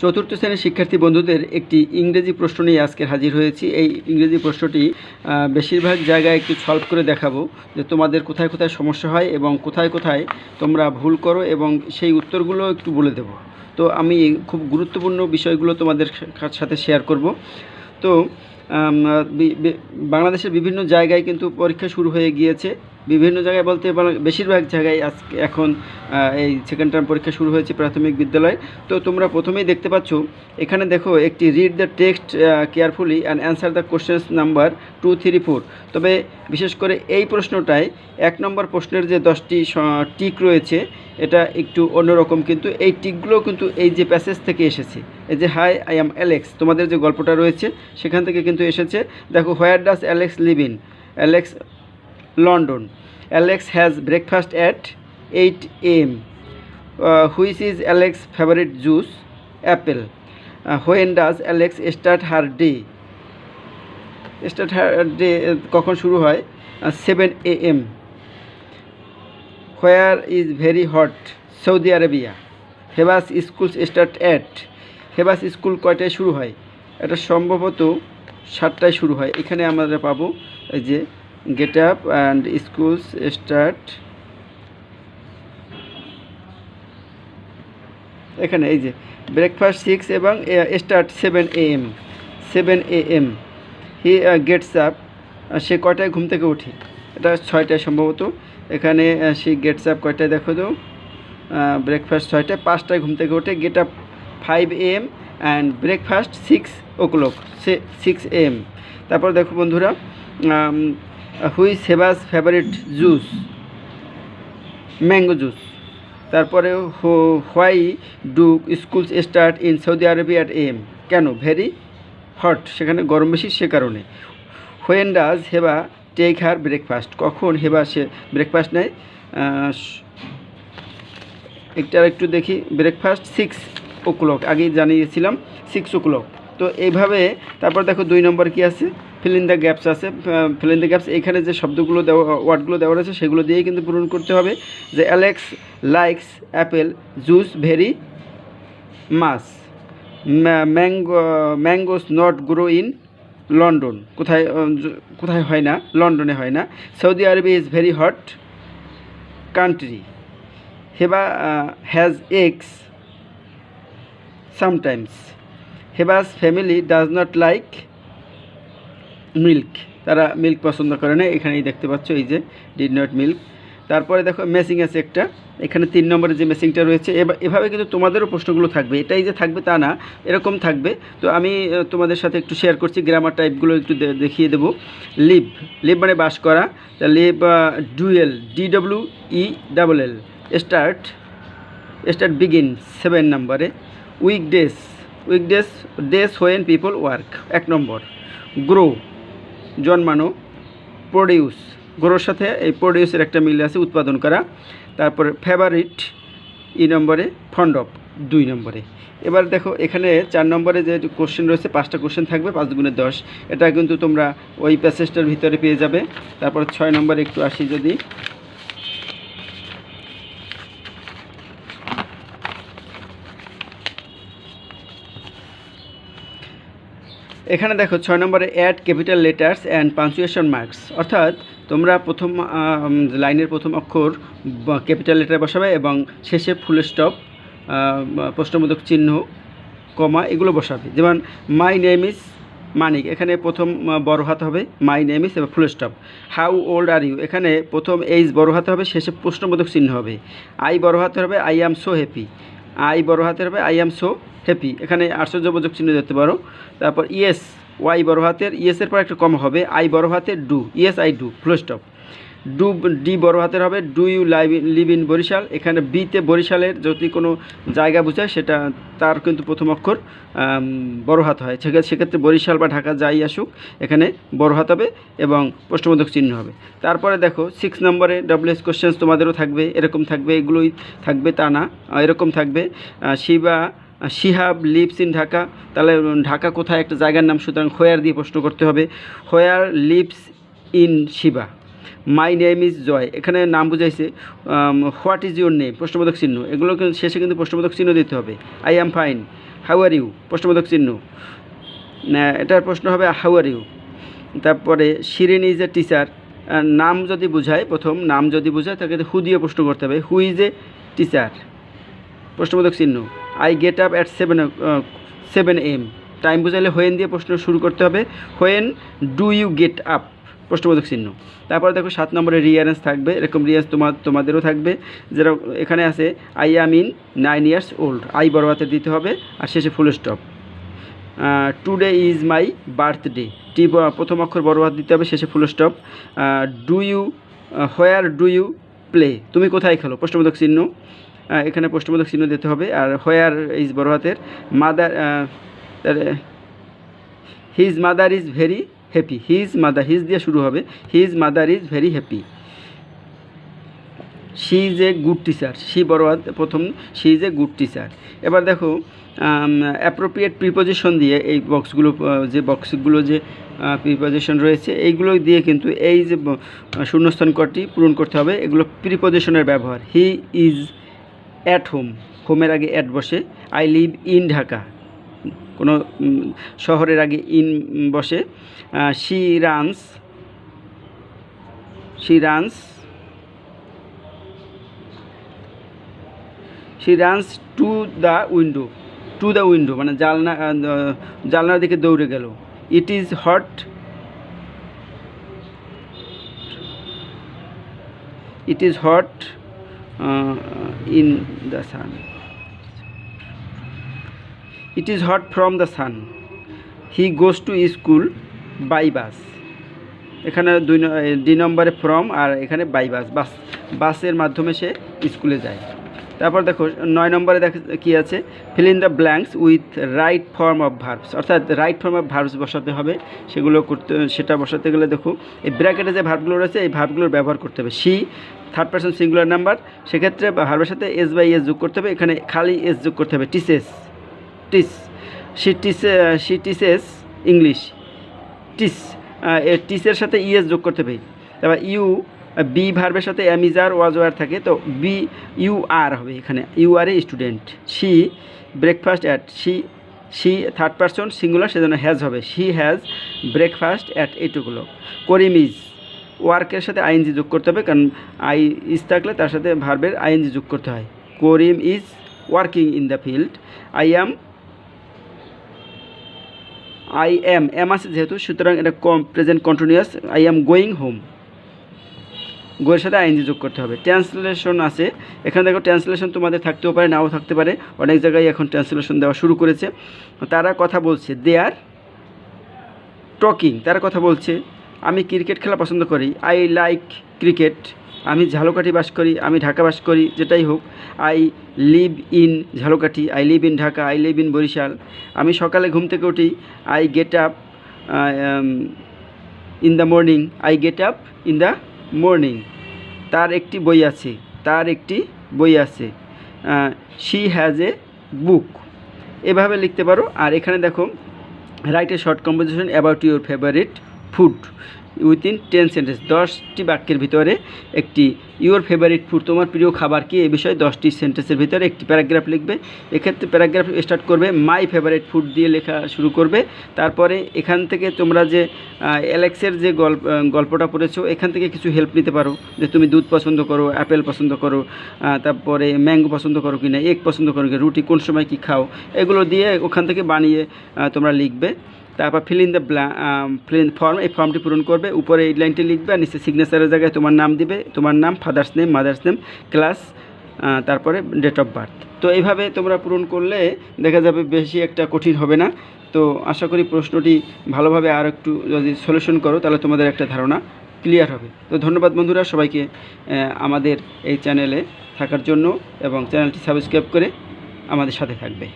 চতুর্থ শ্রেণির শিক্ষার্থী বন্ধুদের একটি ইংরেজি প্রশ্ন নিয়ে আজকে হাজির হয়েছি। এই ইংরেজি প্রশ্নটি বেশিরভাগ জায়গায় একটু সলভ করে দেখাবো যে তোমাদের কোথায় কোথায় সমস্যা হয় এবং কোথায় কোথায় তোমরা ভুল করো এবং সেই উত্তরগুলো একটু বলে দেব। তো আমি খুব গুরুত্বপূর্ণ বিষয়গুলো তোমাদের সাথে শেয়ার করব। তো বাংলাদেশের বিভিন্ন জায়গায় কিন্তু পরীক্ষা শুরু হয়ে গিয়েছে। বিভিন্ন জায়গায় বলতে বাংলা- বেশিরভাগ জায়গায় আজকে এখন এই সেকেন্ড টার্ম পরীক্ষা শুরু হয়েছে প্রাথমিক বিদ্যালয়। তো তোমরা প্রথমেই দেখতে পাচ্ছ, এখানে দেখো একটি read the text carefully and answer the questions number two three four তবে বিশেষ করে এই প্রশ্নটায় এক নম্বর প্রশ্নের যে দশটি টিক রয়েছে, এটা একটু অন্যরকম কিন্তু এই টিকগুলো কিন্তু এই যে প্যাসেজ থেকে এসেছে, এই যে হাই আই এম অ্যালেক্স তোমাদের যে গল্পটা রয়েছে, সেখান থেকে কিন্তু এসেছে, দেখো where does Alex live in Alex London. Alex has breakfast at eight AM which is Alex favourite juice? Apple. When does Alex start her day? Start her day কখন শুরু হয়? Seven A M. Where is very hot? Saudi Arabia. Heba's school start at? Heba's school কয়টায় শুরু হয়? এটা সম্ভবত সাতটায় শুরু হয়। এখানে আমরা পাবো যে get up and schools start এখানে এই যে ব্রেকফাস্ট সিক্স এবং start seven A M seven A M he gets up সে কয়টায় ঘুম থেকে উঠে? এটা ছয়টায় সম্ভবত। এখানে সে গেটস আপ কয়টায় দেখো তো? ব্রেকফাস্ট ছয়টায়, পাঁচটায় ঘুম থেকে ওঠে get up five A M and breakfast six o'clock say six A M তারপর দেখো বন্ধুরা which Heba's favourite juice, mango juice. তারপরে why do schools start in Saudi at AM. কেন? ভেরি হট, সেখানে গরম বেশি সে কারণে। When does Heba take her breakfast? কখন হেবা সে ব্রেকফাস্ট নেয়? একটা একটু দেখি। ব্রেকফাস্ট সিক্স ও ক্লক আগেই জানিয়েছিলাম, সিক্স ও ক্লক তো এইভাবে, তারপর দেখো দুই নম্বর কি আছে? ফিল ইন দ্য গ্যাপস আছে। ফিল ইন দ্য গ্যাপস এখানে যে শব্দগুলো দেওয়া ওয়ার্ডগুলো দেওয়া রয়েছে, সেগুলো দিয়েই কিন্তু পূরণ করতে হবে। যে Alex likes apple juice very much mango mangoes not grow in London কোথায় কোথায় হয় না? লন্ডনে হয় না। Saudi Arabia is very hot country Heba has eggs sometimes Heba's family does not like milk, তারা মিল্ক পছন্দ করে না, এখানেই দেখতে পাচ্ছ এই যে ডিড নট মিল্ক তারপরে দেখো মেসিং আছে একটা, এখানে তিন নম্বরে যে মেসিংটা রয়েছে এভাবে কিন্তু তোমাদেরও প্রশ্নগুলো থাকবে, এটাই যে থাকবে তা না, এরকম থাকবে। তো আমি তোমাদের সাথে একটু শেয়ার করছি গ্রামার টাইপগুলো একটু দেখিয়ে দেবো। লিভ লিভ মানে বাস করা live dwell D W E double L start start begin seven নম্বরে। Weekdays weekdays days when people work এক নম্বর। গ্রো জন্মানো প্রডিউস গরুর সাথে এই প্রডিউসের একটা মিল আছে উৎপাদন করা। তারপরে ফেভারিট ই নম্বরে ফন্ড অফ দুই নম্বরে। এবার দেখো, এখানে চার নম্বরে যে কোশ্চেন রয়েছে, পাঁচটা কোশ্চেন থাকবে, পাঁচ দুগুণে দশ। এটা কিন্তু তোমরা ওই প্যাসেজটার ভিতরে পেয়ে যাবে। তারপর ছয় নম্বরে একটু আসি যদি। এখানে দেখো ছয় নম্বরে add capital letters and punctuation marks অর্থাৎ তোমরা প্রথম লাইনের প্রথম অক্ষর ক্যাপিটাল লেটার বসাবে এবং শেষে ফুল স্টপ প্রশ্নবোধক চিহ্ন, কমা, এগুলো বসাবে। যেমন মাই নেম ইজ মানিক। এখানে প্রথম বড় হাত হবে মাই নেম ইজ এবং full stop how old are you এখানে প্রথম এইজ বড় হাতে হবে, শেষে প্রশ্নবোধক চিহ্ন হবে। আই বড় হাতে হবে I am so happy I বড় হাতের হবে আই অ্যাম সো হ্যাপি এখানে আশ্চর্যবোধক চিহ্ন দেখতে পারো। তারপর ইয়েস ওয়াই বড় হাতের ইয়েসের পর একটা কম হবে। আই বড় হাতের do yes I do full stop do, D বড় হাতের হবে, do you live live in Barisal. এখানে বিতে বরিশালের যদি কোনো জায়গা বোঝায়, সেটা তার কিন্তু প্রথম অক্ষর বড় হাত হয়। সেক্ষেত্রে সেক্ষেত্রে বরিশাল বা ঢাকা যাই আসুক, এখানে বড় হাত হবে এবং প্রশ্নবোধক চিহ্ন হবে। তারপরে দেখো সিক্স নম্বরে ডব্লিউএস কোশ্চেন্স তোমাদেরও থাকবে, এরকম থাকবে, এগুলোই থাকবে, তা না এরকম থাকবে। শিবা শিহাব লিভস ইন ঢাকা, তাহলে ঢাকা কোথায় একটা জায়গার নাম, সুতরাং হোয়ার দিয়ে প্রশ্ন করতে হবে। Where lives in Shiba. My name is Joy এখানে নাম বুঝাইছে হোয়াট ইজ ইউর নেম প্রশ্নবোধক চিহ্ন। এগুলো শেষে কিন্তু প্রশ্নবোধক চিহ্ন দিতে হবে। I am fine how are you প্রশ্নবোধক চিহ্ন। এটার প্রশ্ন হবে হাউ আর ইউ তারপরে শিরিন ইজ এ টিচার নাম যদি বোঝায়, প্রথম নাম যদি বোঝায়, তাকে হু দিয়ে প্রশ্ন করতে হবে। হু ইজ এ টিচার প্রশ্নবোধক চিহ্ন। I get up at seven seven AM time বোঝাইলে when দিয়ে প্রশ্ন শুরু করতে হবে। When do you get up প্রশ্নবোধক চিহ্ন। তারপরে দেখো সাত নম্বরে রিয়ারেন্স থাকবে, এরকম রিয়ারেন্স তোমার তোমাদেরও থাকবে। যেটা এখানে আছে I am in nine years old I বড় হাতে দিতে হবে, আর শেষে full stop today is my birthday T প্রথম অক্ষর বড় হাত দিতে হবে, শেষে full stop do you where do you play তুমি কোথায় খেলো? প্রশ্নবোধক চিহ্ন। এখানে প্রশ্নবোধক চিহ্ন দিতে হবে, আর হোয়ার ইজ বড় হাতের mother his mother is very happy his mother his দিয়ে শুরু হবে। His mother is very happy she is a good teacher she বড় প্রথম she is a good teacher এবার দেখো অ্যাপ্রোপ্রিয়েট প্রিপোজিশন দিয়ে এই বক্সগুলো যে বক্সগুলো যে প্রিপোজিশন রয়েছে, এইগুলো দিয়ে কিন্তু এই যে শূন্যস্থান কটি পূরণ করতে হবে। এগুলো প্রিপোজিশনের ব্যবহার। হি ইজ অ্যাট হোম হোমের আগে অ্যাট বসে। আই লিভ ইন ঢাকা কোনো শহরের আগে ইন বসে she runs she runs she runs to the window, to the window মানে জালনা জানলার দিকে দৌড়ে গেল। It is hot. It is hot in the sun. It is hot from the sun he goes to school by bus এখানে দুই দুই নম্বরে ফ্রম আর এখানে বাই বাস বাস বাসের মাধ্যমে সে স্কুলে যায়। তারপর দেখো, নয় নম্বরে দেখ কী আছে? Fill in the blanks with right form of verbs অর্থাৎ রাইট ফর্ম অফ ভার্বস বসাতে হবে। সেগুলো করতে, সেটা বসাতে গেলে দেখো, এই ব্র্যাকেটে যে ভার্বগুলো রয়েছে, এই ভার্বগুলোর ব্যবহার করতে হবে। She third person singular number সেক্ষেত্রে ভার্বের সাথে এস বাই এস যোগ করতে হবে। এখানে খালি এস যোগ করতে হবে। Teases tease, C tease C teases English. Tease টিসের সাথে ইএস যোগ করতে পারি তারপর ইউ বি ভার্বের সাথে অ্যামিজার ওয়াজ ওয়ার থাকে, তো বি, ইউ, আর হবে এখানে। You are a student. She breakfast at she she third person singular সেজন্য হ্যাজ হবে। সি হ্যাজ ব্রেকফাস্ট অ্যাট এইটুকুলো করিম ইজ ওয়ার্কের সাথে আইএনজি যোগ করতে হবে, কারণ আই ইজ থাকলে তার সাথে ভার্বের আইএনজি যোগ করতে হয়। Karim is working in the field I am I am am আছে যেহেতু, সুতরাং এটা কম present continuous I am going home গোয়ের সাথে আইনজি যোগ করতে হবে। ট্রান্সলেশন আছে। এখানে দেখো ট্রান্সলেশন তোমাদের থাকতেও পারে, নাও থাকতে পারে। অনেক জায়গায় এখন ট্রান্সলেশন দেওয়া শুরু করেছে। তারা কথা বলছে দে আর টকিং তারা কথা বলছে, আমি ক্রিকেট খেলা পছন্দ করি। আই লাইক ক্রিকেট আমি ঝালকাঠি বাস করি, আমি ঢাকা বাস করি, যেটাই হোক, I live in Jhalokati, I live in Dhaka, I live in Barisal. আমি সকালে ঘুম থেকে উঠি, I get up in the morning, I get up in the morning. তার একটি বই আছে, তার একটি বই আছে শি হ্যাজ এ বুক। এভাবে লিখতে পারো, আর এখানে দেখো, write a short composition about your favourite food within ten sentence দশটি বাক্যের ভিতরে একটি ইউর ফেভারিট ফুড তোমার প্রিয় খাবার কি? এ বিষয়ে দশটি সেন্টেন্সের ভিতরে একটি প্যারাগ্রাফ লিখবে। এক্ষেত্রে প্যারাগ্রাফ স্টার্ট করবে মাই ফেভারিট ফুড দিয়ে লেখা শুরু করবে। তারপরে এখান থেকে তোমরা যে অ্যালেক্সের যে গল্প গল্পটা পড়েছো, এখান থেকে কিছু হেল্প নিতে পারো। যে তুমি দুধ পছন্দ করো অ্যাপেল পছন্দ করো তারপরে ম্যাঙ্গো পছন্দ করো কি না এগ পছন্দ করো কি রুটি কোন সময় কি খাও, এগুলো দিয়ে ওখান থেকে বানিয়ে তোমরা লিখবে। তারপর fill in the fill in form এই ফর্মটি পূরণ করবে। উপরে এই লাইনটি লিখবে, আর নিচে সিগনেচারের জায়গায় তোমার নাম দিবে, তোমার নাম father's name mother's name class তারপরে ডেট অফ বার্থ তো এইভাবে তোমরা পূরণ করলে দেখা যাবে বেশি একটা কঠিন হবে না। তো আশা করি প্রশ্নটি ভালোভাবে আর একটু যদি সলিউশন করো, তাহলে তোমাদের একটা ধারণা ক্লিয়ার হবে। তো ধন্যবাদ বন্ধুরা, সবাইকে আমাদের এই চ্যানেলে থাকার জন্য এবং চ্যানেলটি সাবস্ক্রাইব করে আমাদের সাথে থাকবে।